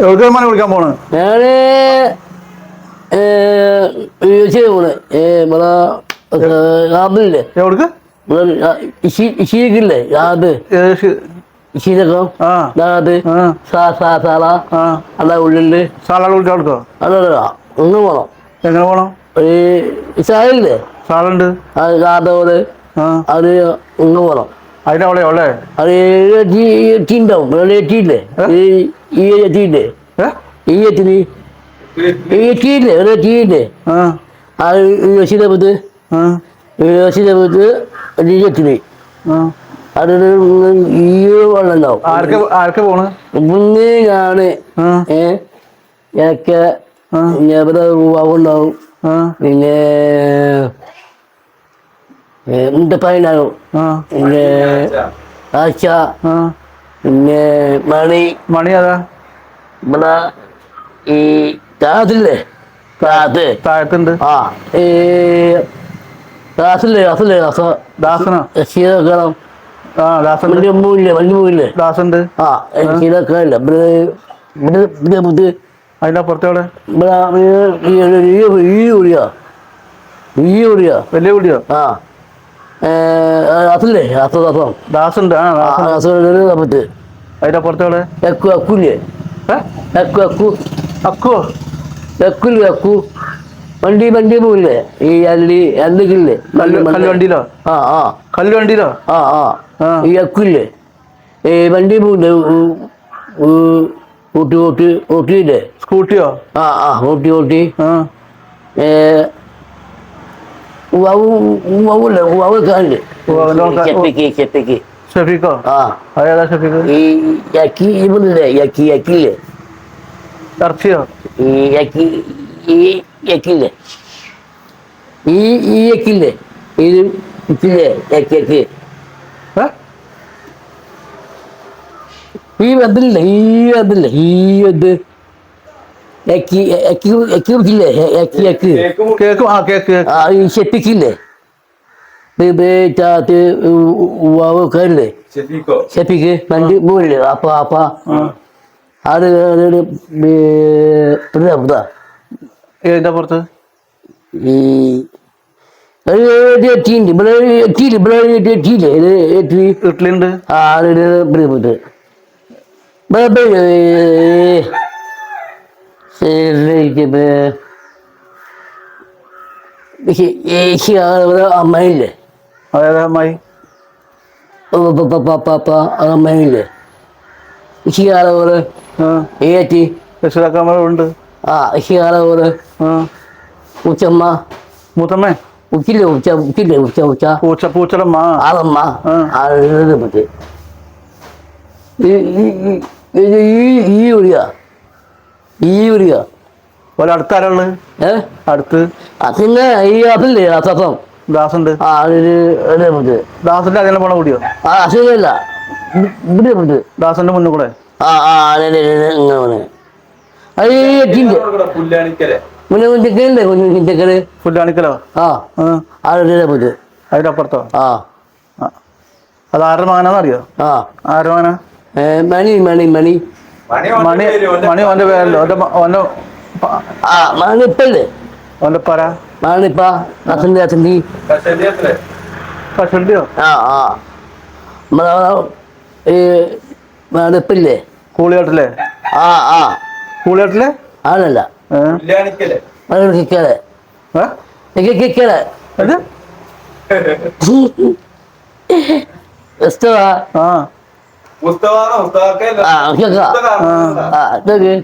എവിടെ മണി വിളിക്കാൻ പോണ്? ഞാൻ പോണ്. നമ്മളെ എവിടേക്ക്? സാ സാ സാള. ഉള്ളിൽ. ഒന്ന് പോണം. എങ്ങനെ പോണം? ഈ സാളുണ്ട്. അത് ഒന്ന് പോണം. അത് എത്തിണ്ടാവും എത്തിയില്ലേ ഈ ഈ എത്തിയില്ലേ ഏ? ഈ എത്തിന് ഈ എത്തിയില്ലേ ഇവിടെ എത്തിയില്ലേ ആ. അത് യോശിതപത്ത് ആ. യോശിതപത്ത് എത്തിന് ആ. അത് ഈ വെള്ളം ഉണ്ടാവും. ആർക്ക് ആർക്ക് പോണ്? മുന്നേ ഞാൻ. ആ. ഏ? എനിക്ക് ഞാൻ ഇവിടെ ഉണ്ടാവും ആ. പിന്നെ മുട്ടപ്പായുണ്ടാവും ആ പിന്നെ ആശ പിന്നെ മണി മണി അതാ ഇവിടെ ഈ താതില്ലേ താത്ത് താഴത്തുണ്ട് ആ ഈ ദാസല്ലേ ദാസല്ലേ ദാസ ദാസനോ ശീലക്കണം ആ ദാസൻ വലിയ മൂവില്ലേ വലിയ മൂവില്ലേ ദാസുണ്ട് ആ ശീലക്കാരില്ല ഇവിടെ ഇവിടെ അതിന്റെ അപ്പുറത്തോടെ ഇവിടെ ഈ ഈ ഈ ഒഴിയാ ഈ ഒഴിയാ വലിയ കുടിയോ ആ അതില്ലേ? അസം അസം ദാസുണ്ട്. ആ അതിന്റെ അപ്പുറത്തോടെ എക്കു അക്കുല്ലേ ഏ? എക്കു അക്കു അക്കു എക്കുല്ലേ അക്കു വണ്ടി വണ്ടി പോകില്ലേ ഈ അല്ലി കല്ല് കല്ലുവണ്ടിയിലോ? ആ ആ. കല്ലുവണ്ടിയിലോ? ആ ആ. ഈ അക്കുല്ലേ ഈ വണ്ടി പോകില്ലേ ഊട്ടി ഊട്ടി ഊട്ടിയില്ലേ? സ്കൂട്ടിയോ? ആ ആ ഊട്ടി ഊട്ടി. ആ. ഉവ്വല്ലേ ഉവ്വ് കാണില്ലേ ഉവ്വ് ഉവ്വ് ചെപ്പിക്ക് ചെപ്പിക്ക് ഷഫീഖോ ആ അതേതാ ഷഫീഖ് ഈ യക്കി ഇവിടില്ലേ യക്കി യക്കില്ലേ ഇറച്ചിയോ ഈ യക്കി ഈ യക്കില്ലേ ഈ ഈ യക്കില്ലേ ഇത് ഇക്കില്ലേ യക്കി യക്കി ഈ അതില്ലേ ഈ അതില്ലേ ഈ ഇത് യക്കി എക്കി യക്കി കേക്ക് ആ കേക്ക് ആ ഈ ചെപ്പിക്കില്ലേ ബേ ചാത്ത് ഉവ്വല്ലേ ഷെഫീഖോ ചെപ്പിക്ക് വണ്ടി മൂന്നില്ലേ അപ്പ അപ്പ അത് ഇതാ ഏതിന്റെ അപ്പുറത്ത് ഈ എത്തിയിട്ടുണ്ട് ഇവിടെ എത്തിയില്ല ഇവിടെ എത്തിയില്ലേ ഇത് എത്തി ഇഡ്ഡലിണ്ട് ആ അത് ഇവിടെ പോയിട്ട് അമ്മയില്ലേ അതായത് അമ്മായി പപ്പ അമ്മയില്ലേ ആ ഏറ്റി രക്ഷിതാക്കന്മാരുണ്ട് ആ ഇഷിയാളോട് ആ ഉച്ചമ്മ മൂത്തമ്മേ ഉച്ചില്ലേ ഉച്ച ഉച്ചില്ലേ ഉച്ച ഉച്ച പൂച്ച പൂച്ചടമ്മ ആളമ്മ ആ. ആളുടെ പറ്റി ഈ ഈ- ഈ- ഇത് ഈ ഒരു ഉരിയ പോലെ ഏ? അടുത്ത്. അതിന്റെ ഈ അതില്ലേ അസം ദാസുണ്ട്. ആ ഒരു ദാസിന്റെ അതിനെ പോണ കൂടിയോ? ആ അസുഖമില്ല ഇവിടെ പറ്റി ദാസന്റെ മുന്നിൽ കൂടെ? ആ ആ അതെ അതെ പുല്ലാണിക്കലെ? മുന്നേ കുഞ്ഞിക്കല്ലേ കുഞ്ഞു കുഞ്ഞിക്കൽ ഫുല്ലാണിക്കലോ ആ. ആ അതിന്റെ അപ്പുറത്തോ? ആ. ആ. അത് ആരുടെ മകനാന്നറിയോ ആ. ആരുടെ മകനാ? മണി മണി മണി. മണി മണി ഓന്റെ പേരല്ലോ ഓന്റെ ഓന്റെ ആ മണിപ്പല്ലേ ഓന്റെ പറ മണിപ്പ അച്ഛന്റെ കഷല്യത്തിലെ കഷണ്ടിയോ ആ ആ നമ്മളെ ഈ മണിപ്പില്ലേ കൂളിയാട്ടില്ലേ ആ ആ കൂളിയാട്ടില്ലേ ആണല്ല കിക്കലെ? കിക്കലെ ഇത്? ഇഷ്ടമാ ആ ആ ഇതൊക്കെ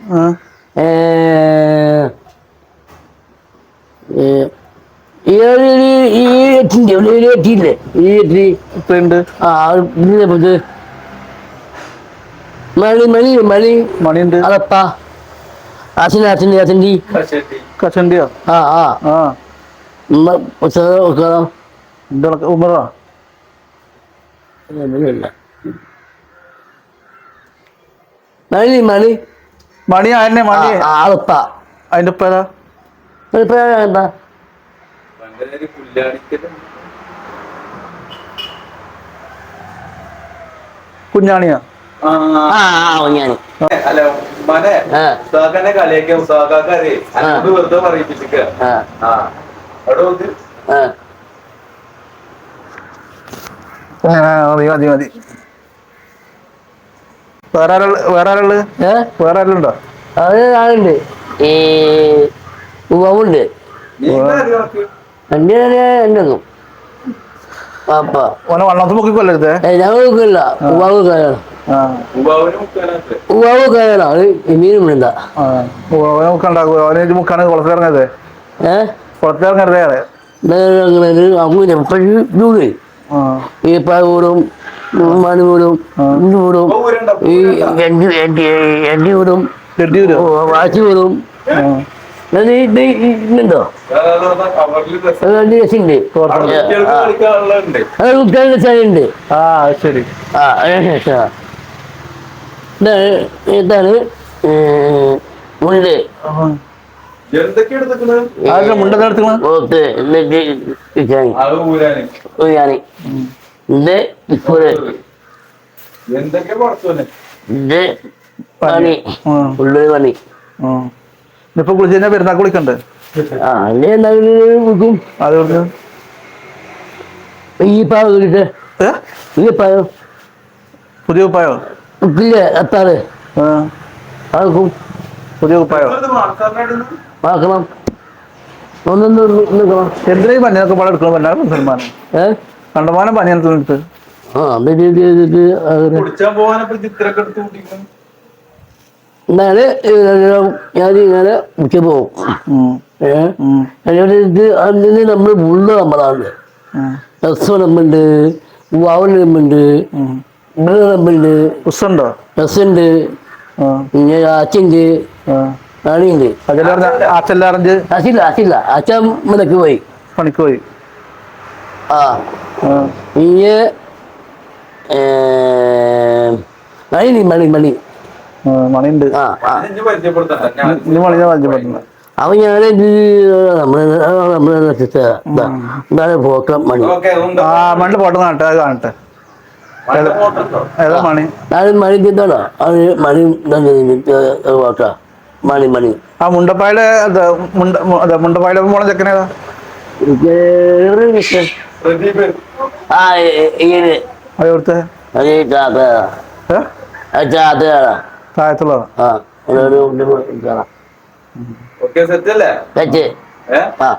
ഈ എട്ടിന്റെ ഒരു എട്ടിയില്ലേ? ഈ എട്ടി ഇത്രയുണ്ട് ആ ഇതിനെ പത്ത് മണി മണി മണി. മണിയുണ്ട്. അതപ്പ. അച്ഛനെ അച്ഛന്റെ അച്ഛന്റെ. കച്ചണ്ടിയോ ആ ആ. ആ. വെക്കണം ഇതൊക്കെ ഇല്ല. മണി മണി. മണി ആന്നെ ആ മണി ആളുപ്പ അതിന്റെ ഉപ്പ ഏതാ എന്താ കുഞ്ഞാണിയാ? അല്ല വെറുതെ പറയിപ്പിച്ചിക്ക അവിടെ വന്ന് മതി മതി മതി. വേറെ വേറെ ആരുള്ളത് ഏ? വേറെ ആരുണ്ടോ അത് ആളുണ്ട്. ഈ ഉവ്വുണ്ട്? എന്റെ ഓനെ മുക്കി കൊല്ലരുത്? കയറണം കയറണം അത് മീനും വേണ്ട ഓനെ ഓനെ മുക്കാണ് കുളത്തിലിറങ്ങരുത്? കുളത്തിലിറങ്ങരുതേ? അങ്ങനെ ആ. ഈ മണിവൂടും ഇന്നൂടും ഇപ്പൊ ഊരുണ്ടോ? ഈ ഊരുണ്ടോ? എണ്ണി എണ്ണി എണ്ണി വിടും വാച്ച് വിടും ഇന്നുണ്ടോ കുട്ടികളുടെ സ്ഥലമുണ്ട് ആ ശരി ആ ഇതാണ് മുണ്ട് ഊരാന് ഇത് ഇപ്പോഴ്. ഇത് പണി. ആ. ഉള്ളു പണി. ആ. ഇപ്പൊ കുളിച്ച് പെരുന്നാൾ കുളിക്കണ്ട് ആ അല്ലേ എന്തെങ്കിലും വിൽക്കും അത് ഈ പാവം കിട്ടെ ഏ? ഈ പാവം. പുതിയ ഉപ്പായോ? ഇല്ലേ ആക്കും പുതിയ ഉപ്പായോ? നിൽക്കണം എന്തിനാ ഈ പനിയൊക്കെ പാടെ എടുക്കണം പന്നാറ് സൽമാനം. ഏ? കണ്ടമാനം പനിയാണ് എടുത്ത് ആ ചെയ്തിട്ട് അങ്ങനെ? എന്നാൽ ഞാനിങ്ങനെ മിക്ക പോകും. ഏഹ് ഇത് അതിന് നമ്മൾ ഉള്ളു നമ്മളാണ്. രസം നമ്മുണ്ട് വാവൽ നമ്മുണ്ട് ഉം. നമ്മുണ്ട് ഉസ്സുണ്ടോ രസമുണ്ട് പിന്നെ അച്ഛന്റെ നാണിയുണ്ട്. അച്ഛൻ അച്ഛല്ലാറഞ്ച് അസില്ല അസില്ല അച്ഛൻ മുതക്ക് പോയി. പണിക്ക് പോയി. ആ. പിന്നെ മണി മണി മണി ആ, മണിയുണ്ട്. ആ ആ. ഇനി പരിചയപ്പെടുത്തണ്ട ഞാൻ നമ്മളെ പോക്കം മണി. ആ മണിന്റെ ഫോട്ടോ കാണട്ടെ അത് കാണട്ടെ. ഫോട്ടോ ഏതാ മണി? ഞാൻ മണി തിന്നാണോ അത് മണി പോക്ക മണി മണി. ആ മുണ്ടപ്പായുടെ മുണ്ടപ്പായുടെ പോണ ചെക്കനേതാ ആ ഇങ്ങനെ. അത് കൊടുത്തേ അത് ചാത്ത ഏ ചാത്തയാണ് താഴത്തുള്ളതാ? ആ ഒരു സെറ്റ് അല്ലേ സെറ്റ്. ആ.